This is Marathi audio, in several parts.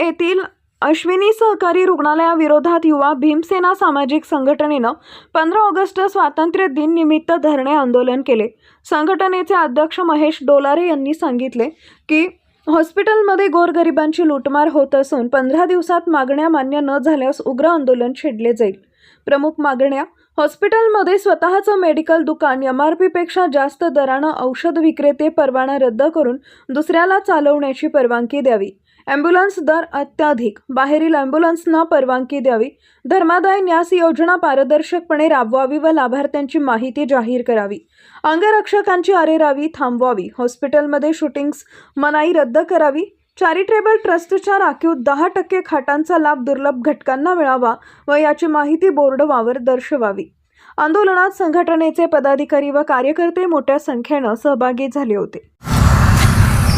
येथील अश्विनी सहकारी रुग्णालयाविरोधात युवा भीमसेना सामाजिक संघटनेनं पंधरा ऑगस्ट स्वातंत्र्य दिन निमित्त धरणे आंदोलन केले. संघटनेचे अध्यक्ष महेश डोलारे यांनी सांगितले की हॉस्पिटलमध्ये गोरगरिबांची लूटमार होत असून पंधरा दिवसात मागण्या मान्य न झाल्यास उग्र आंदोलन छेडले जाईल. प्रमुख मागण्या हॉस्पिटलमध्ये स्वतःचं मेडिकल दुकान एम आर पीपेक्षा जास्त दरानं औषध विक्रेते परवाना रद्द करून दुसऱ्याला चालवण्याची परवानगी द्यावी. ॲम्ब्युलन्स दर अत्याधिक. बाहेरील ॲम्ब्युलन्सना परवानगी द्यावी. धर्मादाय न्यास योजना पारदर्शकपणे राबवावी व लाभार्थ्यांची माहिती जाहीर करावी. अंगरक्षकांची अरेरावी थांबवावी. हॉस्पिटलमध्ये शूटिंग्स मनाई रद्द करावी. चॅरिटेबल ट्रस्टच्या राखीव दहा टक्के खाटांचा लाभ दुर्लभ घटकांना मिळावा व याची माहिती बोर्डवावर दर्शवावी. आंदोलनात संघटनेचे पदाधिकारी व कार्यकर्ते मोठ्या संख्येनं सहभागी झाले होते.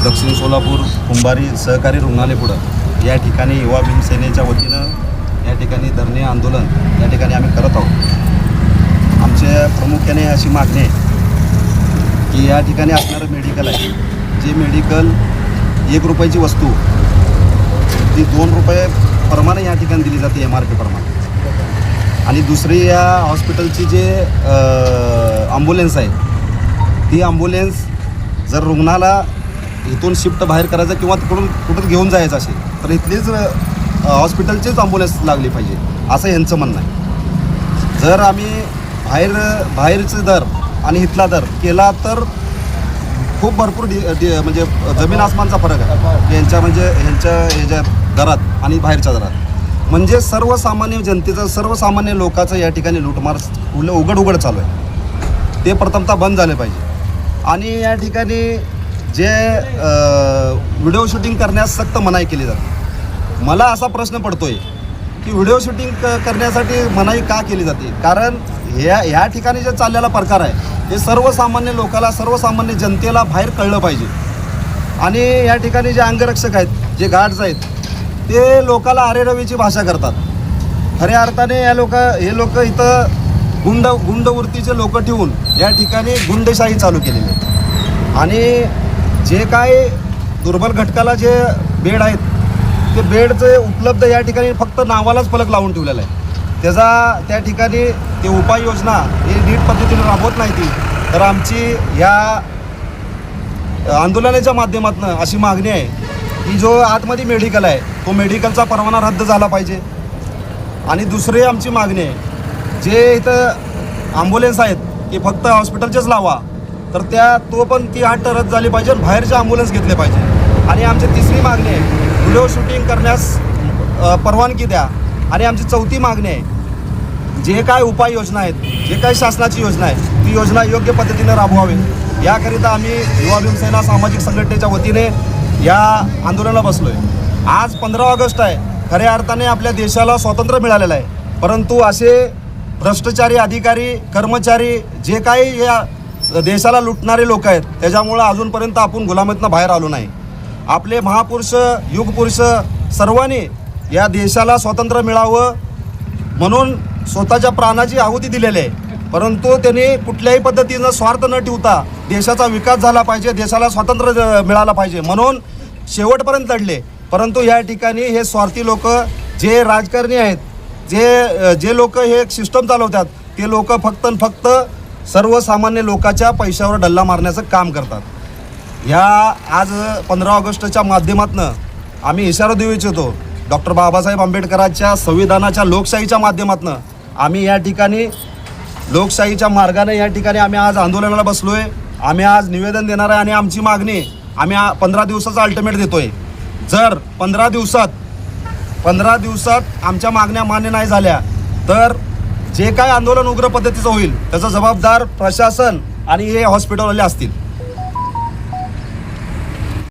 दक्षिण सोलापूर कुंभारी सहकारी रुग्णालय पुढं या ठिकाणी युवा भीमसेनेच्या वतीनं या ठिकाणी धरणे आंदोलन या ठिकाणी आम्ही करत आहोत. आमच्या प्रामुख्याने अशी मागणी आहे की या ठिकाणी असणारं मेडिकल आहे. जे मेडिकल एक रुपयाची वस्तू ती दोन रुपये प्रमाणे या ठिकाणी दिली जाते एम आर पी प्रमाणे. आणि दुसरी या हॉस्पिटलची जे ॲम्ब्युलन्स आहे ती ॲम्ब्युलन्स जर रुग्णाला इथून शिफ्ट बाहेर करायचं किंवा तिकडून कुठं घेऊन जायचं असेल तर इथलीच हॉस्पिटलचीच ॲम्ब्युलन्स लागली पाहिजे असं यांचं म्हणणं आहे. जर आम्ही बाहेर बाहेरचं दर आणि इथला दर केला तर खूप भरपूर डि डि म्हणजे जमीन आसमानचा फरक आहे. यांच्या म्हणजे ह्यांच्या ह्याच्या दरात आणि बाहेरच्या दरात. म्हणजे सर्वसामान्य जनतेचं सर्वसामान्य लोकांचं या ठिकाणी लूटमार उलं उघड उघड चालू आहे. ते प्रथमतः बंद झाले पाहिजे. आणि या ठिकाणी जे व्हिडिओ शूटिंग करण्यास सक्त मनाई केली जाते. मला असा प्रश्न पडतो आहे की व्हिडिओ शूटिंग क करण्यासाठी मनाई का केली जाते? कारण ह्या ह्या ठिकाणी जे चाललेला प्रकार आहे हे सर्वसामान्य लोकाला सर्वसामान्य जनतेला बाहेर कळलं पाहिजे. आणि या ठिकाणी जे अंगरक्षक आहेत जे गार्ड्स आहेत ते लोकाला अरेरवीची भाषा करतात. खऱ्या अर्थाने या लोक हे लोक इथं गुंड गुंडवृत्तीचे लोक ठेवून या ठिकाणी गुंडशाही चालू केलेली आहे. आणि जे काय दुर्बल घटकाला जे बेड आहेत ते बेडचे उपलब्ध या ठिकाणी फक्त नावालाच फलक लावून ठेवलेला आहे. त्याचा त्या ठिकाणी ते उपाययोजना ही नीट पद्धतीने राबवत नाही ती. तर आमची या आंदोलनाच्या माध्यमातून अशी मागणी आहे की जो आतमध्ये मेडिकल आहे तो मेडिकलचा परवाना रद्द झाला पाहिजे. आणि दुसरी आमची मागणी आहे जे इथं ॲम्ब्युलन्स आहेत की फक्त हॉस्पिटलचेच लावा. तर त्या तो पण ती आठ रद्द झाली पाहिजे आणि बाहेरचे ॲम्ब्युलन्स घेतले पाहिजे. आणि आमची तिसरी मागणी आहे व्हिडिओ शूटिंग करण्यास परवानगी द्या. आणि आमची चौथी मागणी आहे जे काय उपाययोजना आहेत जे काही शासनाची योजना आहे ती योजना योग्य पद्धतीने राबवावी. याकरिता आम्ही युवा भीमसेना सामाजिक संघटनेच्या वतीने या आंदोलनाला बसलो आहे आज पंधरा ऑगस्ट आहे. खऱ्या अर्थाने आपल्या देशाला स्वातंत्र्य मिळालेलं आहे. परंतु असे भ्रष्टाचारी अधिकारी कर्मचारी जे काही या देशाला लुटणारे लोक आहेत. त्याच्यामुळं अजूनपर्यंत आपण गुलामीतनं बाहेर आलो नाही. आपले महापुरुष युगपुरुष सर्वांनी या देशाला स्वातंत्र्य मिळावं म्हणून स्वतःच्या प्राणाची आहुती दिलेली आहे. परंतु त्यांनी कुठल्याही पद्धतीनं स्वार्थ न ठेवता देशाचा विकास झाला पाहिजे देशाला स्वातंत्र्य अ, मिळालं पाहिजे म्हणून शेवटपर्यंत लढले. परंतु या ठिकाणी हे स्वार्थी लोक जे राजकारणी आहेत जे जे लोक हे सिस्टम चालवतात ते लोक फक्त आणि फक्त सर्वसामान्य लोकांच्या पैशावर डल्ला मारण्याचं काम करतात. ह्या आज पंधरा ऑगस्टच्या माध्यमातून आम्ही इशारा देऊ इच्छितो डॉक्टर बाबासाहेब आंबेडकरांच्या संविधानाच्या लोकशाहीच्या माध्यमातून आम्ही या ठिकाणी लोकशाहीच्या मार्गाने या ठिकाणी आम्ही आज आंदोलनाला बसलो आहे आम्ही आज निवेदन देणार आहे आणि आमची मागणी आम्ही पंधरा दिवसाचा अल्टिमेट देतो आहे जर पंधरा दिवसात पंधरा दिवसात आमच्या मागण्या मान्य नाही झाल्या तर जे काय आंदोलन उग्र पद्धतीचं होईल त्याचा जबाबदार प्रशासन आणि हे हॉस्पिटलवाले असतील.